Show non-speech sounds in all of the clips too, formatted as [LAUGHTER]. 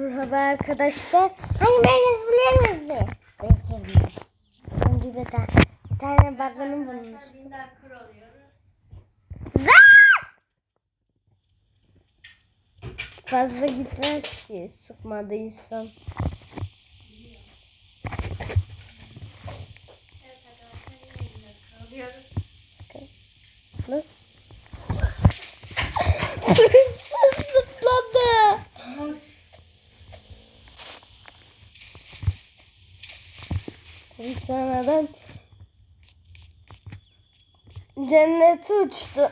Merhaba arkadaşlar. Hani ben ezberleyiniz mi? Bekleyin. Önce bir tane, bir tane kır alıyoruz. Fazla gitmez ki sıkmadıysam. Evet alıyoruz. Bak. [LAUGHS] Tabii sonradan cennete uçtu.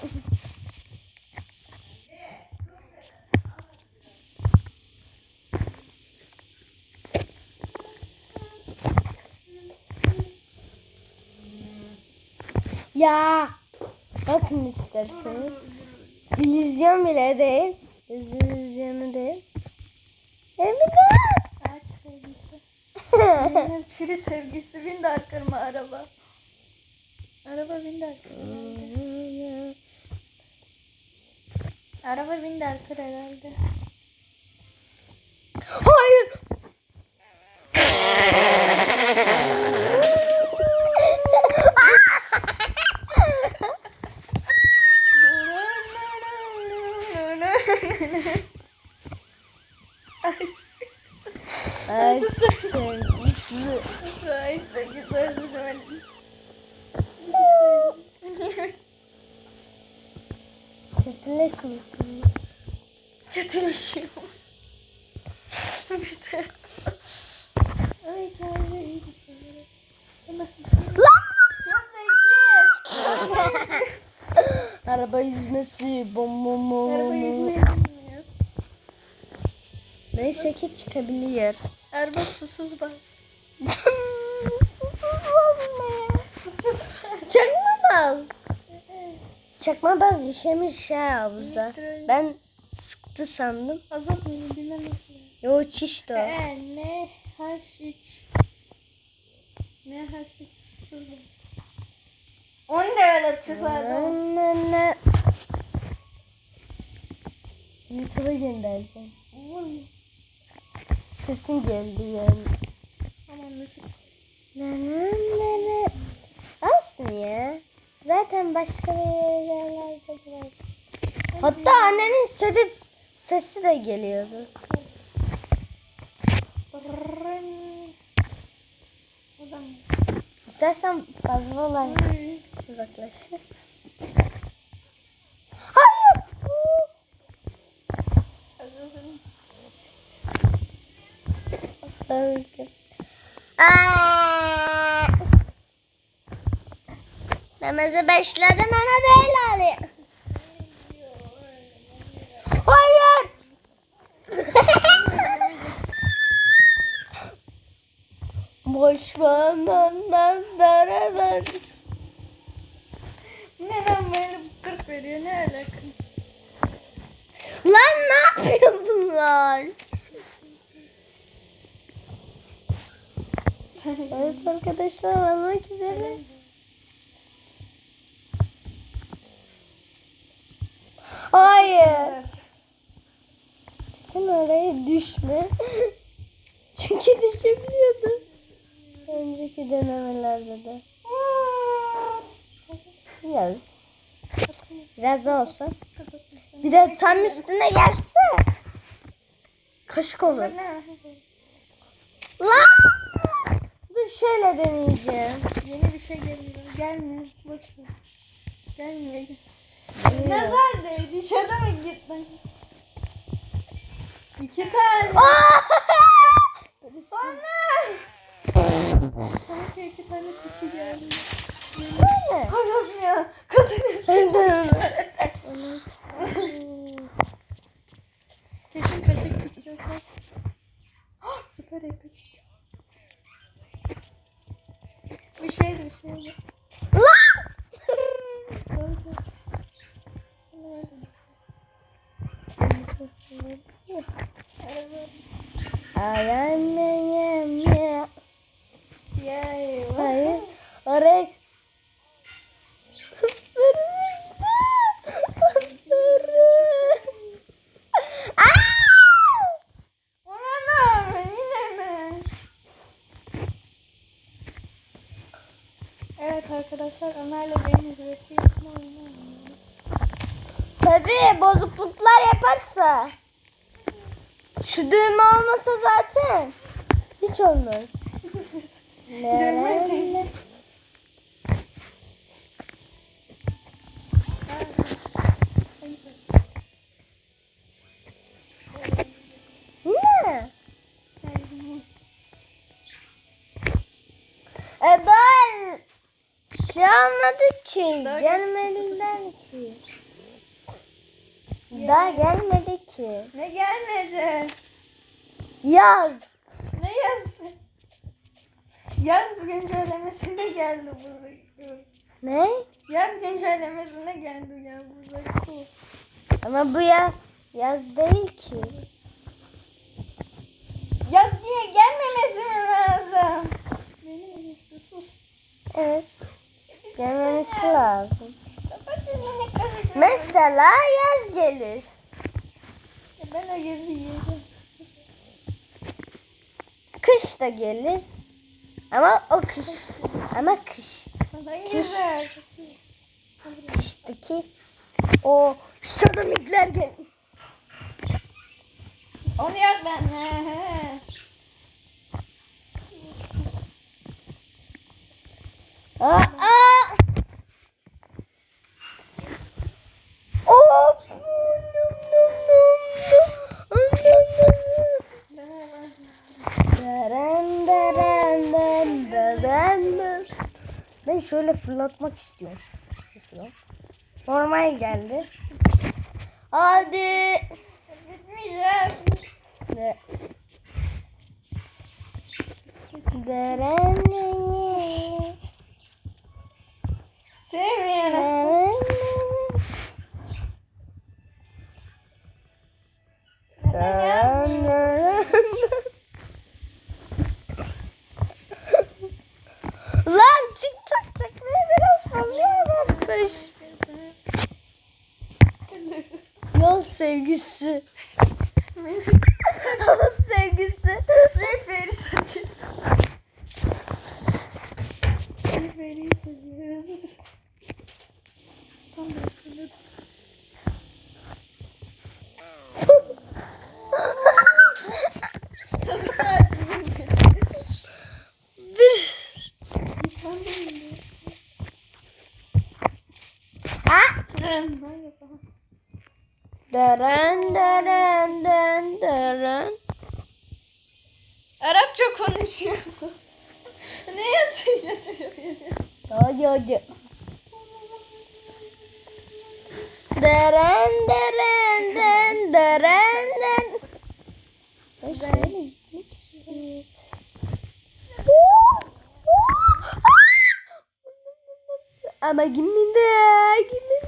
Ya bakın isterseniz. İllüzyon bile değil. İllüzyonu değil. E bir daha. Ağaç sevgisi. Çiri sevgisi bin de kırma araba. Araba bin kırma. Araba bin kır herhalde. Hayır. Ay sevgisi. Ay sevgisi özür dilerim. Kötüleşmesin. Kötüleşiyor. Bir de. Ay kendine iyi de sanırım. Araba yüzmesi. Bom bom bom. Araba bilmiyor. Neyse ki çıkabiliyor. Araba susuz bas. [LAUGHS] Mı? Çakmabaz. Çakmabaz işemiş ha havuza. Ben sıktı sandım. Azot mu bilmem nasıl. Yo çişti o. Ee, ne H3 ne H3 susuz bas. Onu da öyle tıkladım. Ne ne. YouTube'a göndereceğim. Sesin geldi yani. Aman müzik. Olsun ya. Zaten başka bir yerlerde biraz. Hatta annenin sesi, sesi de geliyordu. İstersen fazla olay uzaklaşır. Hayır. Tabii ki. Aa! Namazı başladım ama böyle oluyor. Hayır. [LAUGHS] Boş vermem veremez. Neden böyle 40 veriyor ne alaka? Lan ne yapıyor bunlar? [LAUGHS] evet arkadaşlar almak üzere. Hayır. Sakın oraya düşme. [LAUGHS] Çünkü düşebiliyordu. Önceki denemelerde de. Biraz. Biraz da olsa. Bir de tam üstüne gelse. Kaşık olur. Lan! Dur şöyle deneyeceğim. Yeni bir şey geliyor. Gelmiyor. Boş ver. Gelmiyor. Nazar değdi. Şurada mı gittin? İki tane. [LAUGHS] Anne. Sanki iki tane kutu geldi. Allah'ım ya. Kızın üstü. Sen de öyle. Kesin kaşık tutacak. ha. Ah, Süper epik. Bir şeydi bir şeydi. Lan! Oldu. Bunu verdim. Araba. Ayağım ya. Yay. Hayır. Oraya Vurmuştu. Aa! Ona arkadaşlar Ömer'le benim ücretli yapma oyunu oynuyoruz. Tabii bozukluklar yaparsa. Şu düğme olmasa zaten hiç olmaz. Ne? E daha şey almadı ki. Daha Gelmediler ki. Daha gelmedi ki. Ne gelmedi? Yaz. Yaz? Güncellemesinde geldi bu. Ne? Yaz güncellemesinde geldi ya bu. Ama bu ya yaz değil ki. Yaz diye gelmemesi mi lazım? Benim işte sus. Evet. Gelmemesi lazım. Mesela yaz gelir. Ben o yazı yedim. Kış da gelir. Ama o kış. Ama kış. Güzel. Kıştaki o sodomikler gel. Onu yak ben. He he. Aa, aa. Of. Num, num, num, num. Num, num, num. Ben şöyle fırlatmak istiyorum. Normal geldi. Hadi. Ne? Daran, Sevmiyorum. Yaratmış. Yol sevgisi. [LAUGHS] Yol sevgisi. Seferi saçıyorsun. Seferi seviyoruz. Tam da üstünde. Tam De sana. Daran daran daran daran. Arapça konuşuyorsun. [LAUGHS] ne yazıyor? Hadi hadi. Daran daran daran daran daran. Ben şöyle gitmek istiyorum. Ama giminde, giminde,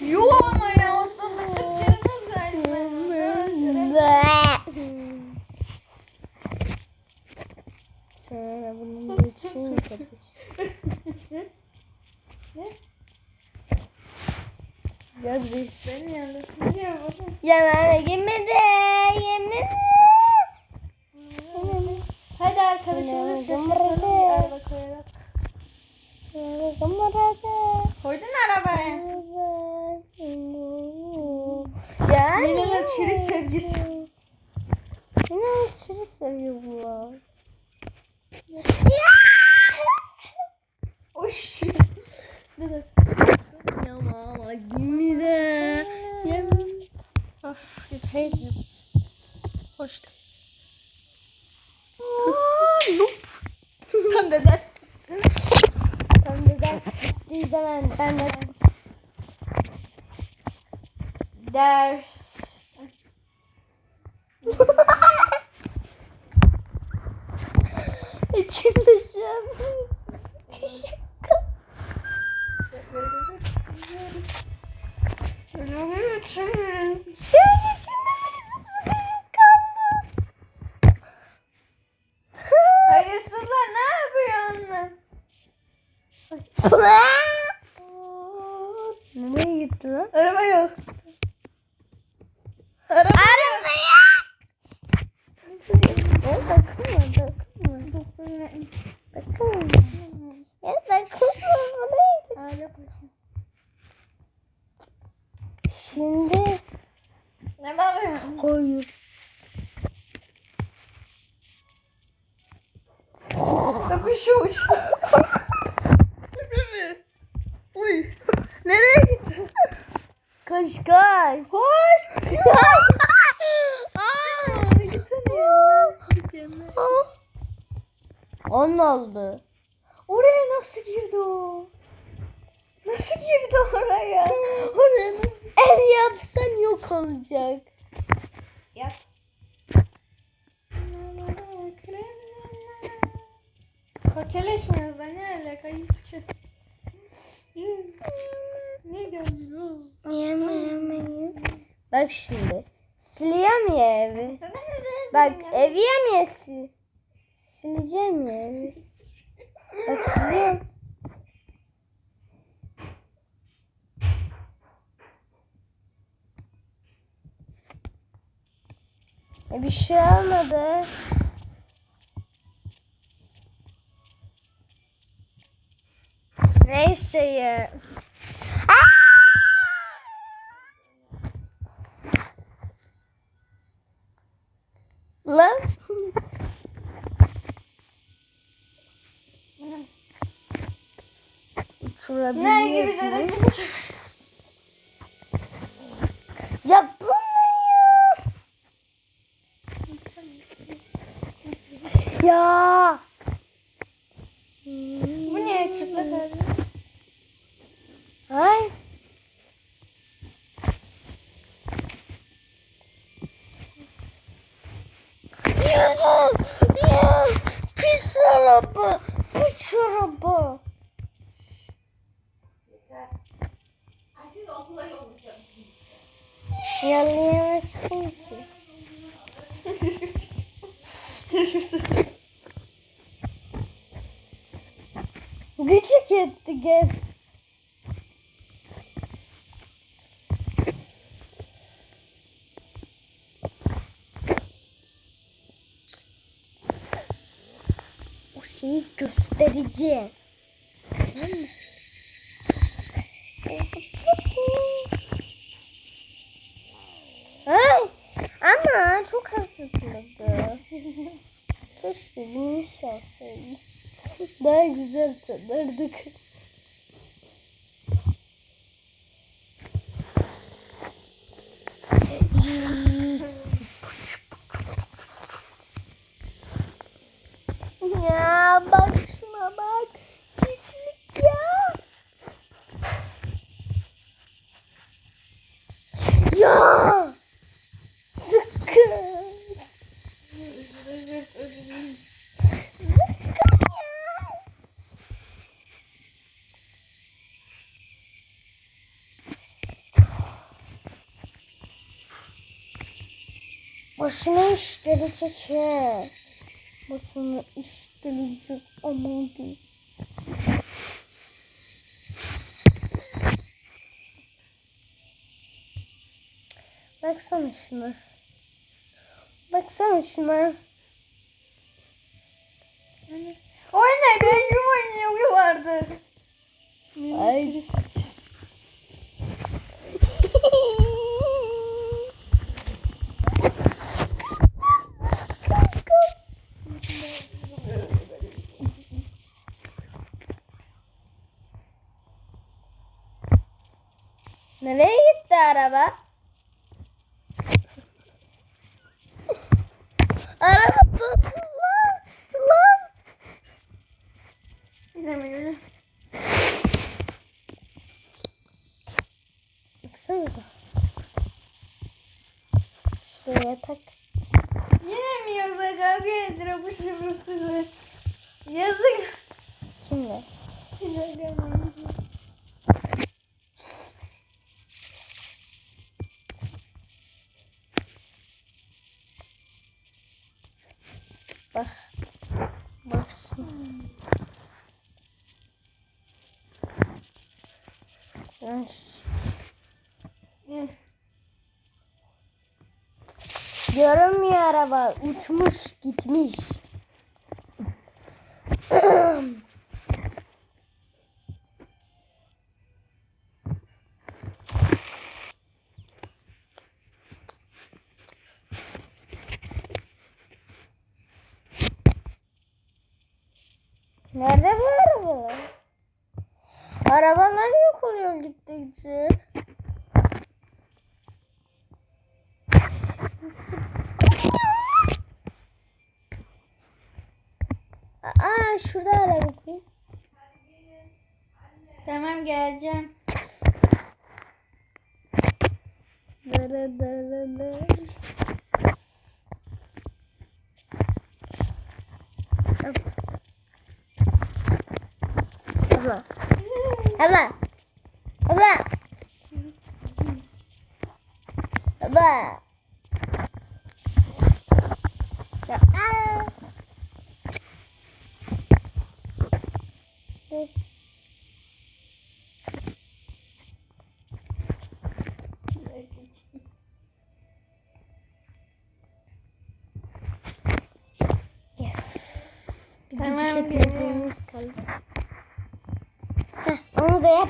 Yuh ama ya. Ondan da 40 kere nasıl saydım ben onu? Sonra bunun bütün kapısı. Ne? Güzel bir şey. Benim yanımda ne diyor baba? Yememe gimide, yememe. Hadi arkadaşımızı şaşırtalım bir araba koyarak. Koydun arabaya. Ya Çürü sevgisi. Yine çürü seviyor bunlar. Oş. Dur dur. Yamama gimide. Of git hey. Hoş. Tam da ders. Tam da ders bittiği zaman ben de Ders. İçinde şu an küçük Şu an içinde birisi sıkışıp kaldı. Hayırsızlar ne yapıyor onlar? Nereye gitti lan? Araba yok. Araba Arabaya! Şimdi Ne bağırıyorsun? koyuyor. Öpüşüyor. Uy. Nereye gitti? Koş koş. Koş. Aa! Hadi gitsene yanına. Onun oldu. Oraya nasıl girdi o? Nasıl girdi oraya? Oraya nasıl? Ev yapsan yok olacak. Yap. Kakeleşmiyoruz da ne alakayız ki? Ne? Yeme yeme. Bak şimdi. Sileyim ya evi. Bak evi yemeye sil. Sileceğim ya evi. Bak siliyorum. E bir şey olmadı. Neyse ya. Lan. Ne gibi Uçurabiliyorsunuz. Ya bu ne ya? Ya. Bu niye çıplak abi? Ay. Yürü, yürü. Pis araba. Pis araba. Asil okula yollayacağım. Yalayamazsın ki. Gıcık etti gel. O şeyi göstereceğim. Hazırladı. Keşke gümüş olsaydı. Daha güzel tanırdık. ya bak şuna bak. Pislik ya. Ya. Zıkkız. Zıkkım ya. Başına iş gelecek he. Başına iş gelecek aman diyeyim. Baksana şuna. Baksana şuna. O ne be? Yuva yuva vardı. Ay. [LAUGHS] Nereye gitti araba? araba tutmuş lan. Lan. Bilemiyorum. Baksanıza. Şuraya tak. Yine mi yoksa kavga ediyor bu şıbrı sizi? Yazık. Kimle? Bak. Bak ya araba uçmuş gitmiş. Nerede bu arabalar? Arabalar yok oluyor gittikçe. Aa şurada araba koy. Tamam geleceğim. Dara dara dara. 阿爸，阿爸，阿爸，阿爸。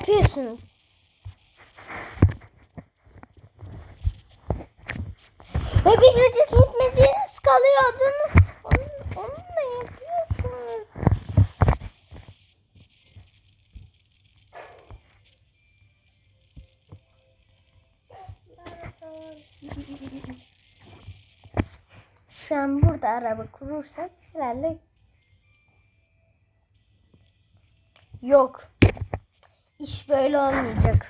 Yapıyorsunuz. Ve bir gıcık etmediğiniz kalıyor. Onu, onu, onu da yapıyorsunuz. Şu an burada araba kurursak herhalde yok. İş böyle olmayacak.